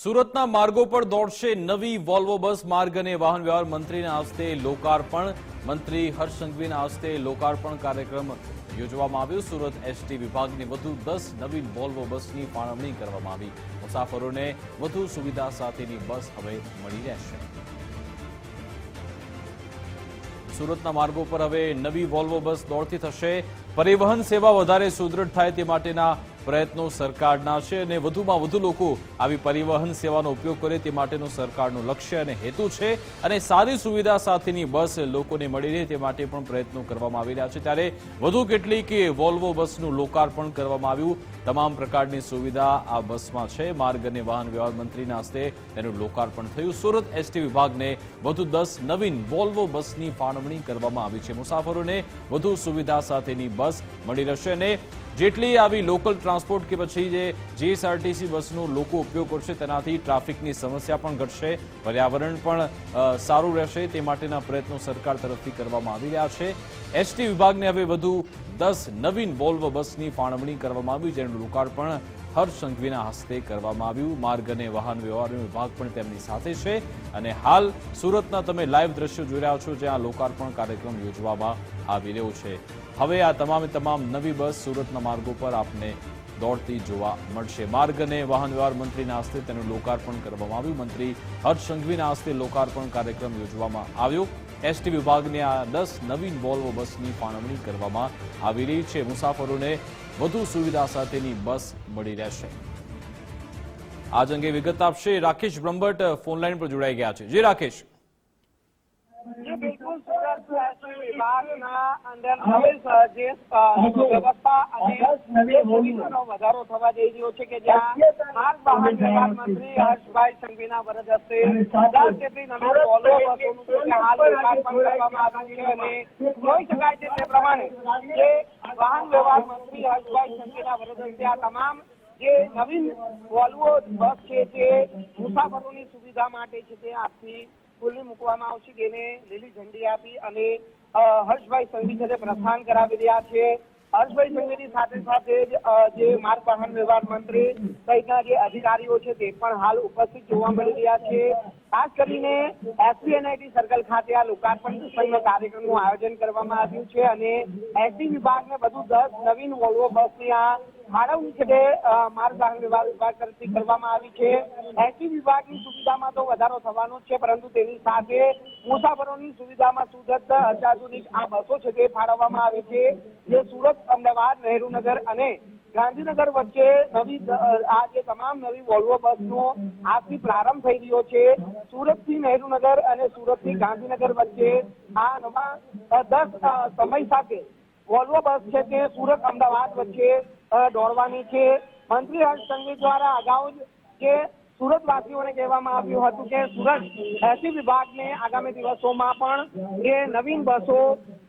સુરતના માર્ગો પર દોડશે નવી વોલ્વો બસ. માર્ગ અને વાહન વ્યવહાર મંત્રીના હસ્તે લોકાર્પણ. મંત્રી હર્ષ સંઘવીના હસ્તે લોકાર્પણ કાર્યક્રમ યોજવામાં આવ્યો. સુરત એસટી વિભાગની વધુ દસ નવી વોલ્વો બસની ફાળવણી કરવામાં આવી. મુસાફરોને વધુ સુવિધા સાથેની બસ હવે મળી રહેશે. સુરતના માર્ગો પર હવે નવી વોલ્વો બસ દોડતી થશે. પરિવહન સેવા વધારે સુદૃઢ થાય તે માટેના પ્રયત્નો સરકારના છે અને વધુમાં વધુ લોકો આવી પરિવહન સેવાનો ઉપયોગ કરે તે માટેનું સરકારનું લક્ષ્ય અને હેતુ છે અને સારી સુવિધા સાથેની બસ લોકોને મળી રહે તે માટે પણ પ્રયત્નો કરવામાં આવી રહ્યા છે. ત્યારે વધુ કેટલીક વોલ્વો બસનું લોકાર્પણ કરવામાં આવ્યું. તમામ પ્રકારની સુવિધા આ બસમાં છે. માર્ગ અને વાહન વ્યવહાર મંત્રીના હસ્તે તેનું લોકાર્પણ થયું. સુરત એસટી વિભાગને વધુ દસ નવીન વોલ્વો બસની ફાળવણી કરવામાં આવી છે. મુસાફરોને વધુ સુવિધા સાથેની બસ મળી રહેશે અને જેટલી આવી લોકલ ટ્રાન્સપોર્ટ કે પછી જે જીએસઆરટીસી બસનો લોકો ઉપયોગ કરશે, તેનાથી ટ્રાફિકની સમસ્યા પણ ઘટશે. પર્યાવરણ પણ સારું રહેશે. તે માટેના પ્રયત્નો સરકાર તરફથી કરવામાં આવી રહ્યા છે. એસટી વિભાગને હવે વધુ દસ નવીન વોલ્વો બસની ફાળવણી કરવામાં આવી, જેનું લોકાર્પણ હર્ષ સંઘવીના હસ્તે કરવામાં આવ્યું. માર્ગ અને વાહન વ્યવહાર વિભાગ પણ તેમની સાથે છે. અને હાલ સુરતના તમે લાઈવ દ્રશ્યો જોઈ રહ્યા છો, જ્યાં લોકાર્પણ કાર્યક્રમ યોજવામાં આવી રહ્યો છે. હવે આ તમામે તમામ નવી બસ સુરતના માર્ગો પર આપને દોડતી જોવા મળશે. માર્ગ અને વાહન વ્યવહાર મંત્રીના હસ્તે તેનું લોકાર્પણ કરવામાં આવ્યું. મંત્રી હર્ષ સંઘવીના હસ્તે લોકાર્પણ કાર્યક્રમ યોજવામાં આવ્યો. એસટી વિભાગને આ દસ નવીન વોલ્વો બસની ફાળવણી કરવામાં આવી રહી છે. મુસાફરોને વધુ સુવિધા સાથેની બસ મળી રહેશે. આજ અંગે વિગત આપશે રાકેશ બ્રહ્મભટ્ટ, ફોનલાઈન પર જોડાઈ ગયા છે. જે, રાકેશ. બિલકુલ સુરત વાહન મંત્રી હર્ષભાઈ સંઘવીના વરદ હાલ તમામ જે નવીન વોલ્વો સુવિધા માટે છે તે આપતી ખુલ્લી મૂકવામાં આવશે તેને લીલી ઝંડી આપી અને હર્ષભાઈ સંઘવી સાથે પ્રસ્થાન કરાવી રહ્યા છે. હર્ષભાઈ સંઘવીની સાથે સાથે જે માર્ગ વાહન વ્યવહાર મંત્રી સહિતના જે અધિકારીઓ છે તે પણ હાલ ઉપસ્થિત જોવા મળી રહ્યા છે. ખાસ કરીને એસપીએનઆઈટી સર્કલ ખાતે આ લોકાર્પણ પ્રસંગનો કાર્યક્રમનું આયોજન કરવામાં આવ્યું છે અને એસટી વિભાગને બધું દસ નવીન વોલ્વો બસની આ ફાળવણી છે તે માર્ગ વાહન વિભાગ તરફથી કરવામાં આવી છે. એસટી વિભાગની સુવિધામાં તો વધારો થવાનો છે, પરંતુ તેની સાથે મુસાફરોની સુવિધામાં સુધત અત્યાધુનિક આ બસો છે તે ફાળવવામાં આવે છે. જે સુરત, અમદાવાદ, નહેરુનગર અને ગાંધીનગર વચ્ચે નવી આ જે તમામ નવી વોલ્વો બસનો આજથી પ્રારંભ થઈ રહ્યો છે. સુરતથી નહેરુનગર અને સુરતથી ગાંધીનગર વચ્ચે આ નવા દસ સમય સાથે વોલ્વો બસ છે તે સુરત, અમદાવાદ વચ્ચે દોડવાની છે. મંત્રી હર્ષ સંઘવી દ્વારા અગાઉ જ જે સુરતવાસીઓને કહેવામાં આવ્યું હતું કે સુરત એસી વિભાગને આગામી દિવસોમાં પણ જે નવીન બસો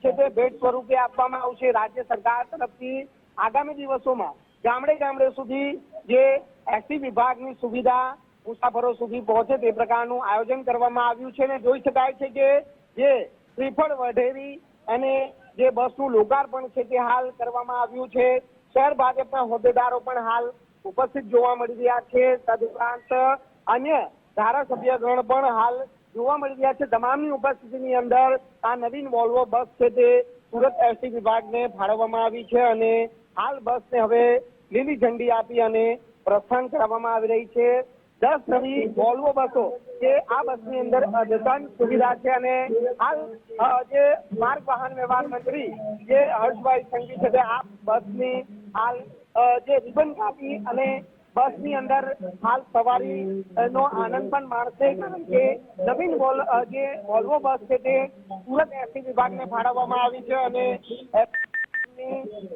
છે તે ભેટ સ્વરૂપે આપવામાં આવશે. રાજ્ય સરકાર તરફથી આગામી દિવસોમાં ગામડે ગામડે સુધી જે એસી વિભાગની સુવિધા મુસાફરો સુધી પહોંચે તે પ્રકારનું આયોજન કરવામાં આવ્યું છે અને જોઈ શકાય છે કે જે શ્રીફળ વઢેરી અને જે બસનું લોકાર્પણ છે તે હાલ કરવામાં આવ્યું છે. શહેર ભાજપના હોદ્દેદારો પણ હાલ ઉપસ્થિત જોવા મળી રહ્યા છે. તદુપરાંત અન્ય ધારાસભ્યગણ પણ હાલ જોવા મળી રહ્યા છે. તમામની ઉપસ્થિતિની અંદર આ નવીન વોલ્વો બસ છે તે સુરત એસટી વિભાગને ફાળવવામાં આવી છે અને હાલ બસને હવે લીલી ઝંડી આપી અને પ્રસ્થાન કરવામાં આવી રહી છે. દસ નવી વોલ્વો બસો જે આ બસની અંદર અદ્યતન સુવિધા છે અને હાલ જે માર્ગ વાહન વ્યવહાર મંત્રી જે હર્ષભાઈ સંઘવી છે તે આ બસની હાલ જે રિબન કાપી અને બસની અંદર હાલ સવારી નો આનંદ પણ માણશે, કારણ કે નવીન જે વોલ્વો બસ છે તે સુરત એસટી વિભાગને ફાળવવામાં આવી છે અને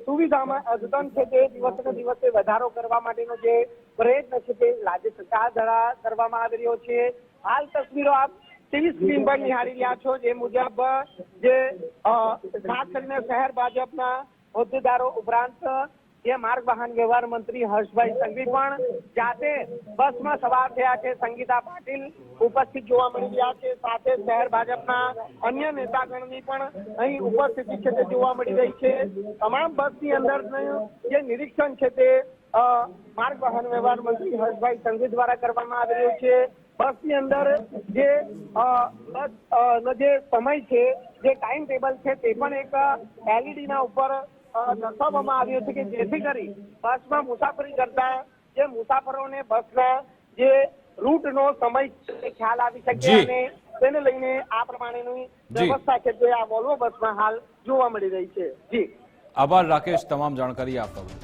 સુવિધામાં અદ્યતન છે તે દિવસે દિવસે વધારો કરવા માટેનો જે પ્રયત્ન છે તે રાજ્ય સરકાર દ્વારા કરવામાં આવી રહ્યો છે. હાલ તસવીરો આપ ટીવી સ્ક્રીન પર નિહાળી રહ્યા છો, જે મુજબ જે ખાસ કરીને શહેર ભાજપના હોદ્દેદારો ઉપરાંત જે માર્ગ વાહન વ્યવહાર મંત્રી હર્ષભાઈ સંઘવી પણ જાતે બસમાં સવાર થયા છે. સંગીતા પાટીલ ઉપસ્થિત જોવા મળી રહ્યા છે. સાથે શહેર ભાજપના અન્ય નેતાગણની પણ અહીં ઉપસ્થિતિ છે તે જોવા મળી રહી છે. તમામ બસની અંદર જે નિરીક્ષણ છે તે માર્ગ વાહન વ્યવહાર મંત્રી હર્ષભાઈ સંઘવી દ્વારા કરવામાં આવી રહ્યું છે. બસની અંદર જે બસ જે સમય છે, જે ટાઈમ ટેબલ છે તે પણ એક એલઈડી ના ઉપર દર્શાવવામાં આવ્યો છે કે જેથી કરી બસમાં મુસાફરી કરતા જે મુસાફરોને બસના જે રૂટનો સમય ખ્યાલ આવી શકે. અને તેને લઈને આ પ્રમાણેની. વ્યવસ્થા છે જે આ વોલ્વો બસમાં હાલ જોવા મળી રહી છે જી આભાર રાકેશ તમામ જાણકારી આપવા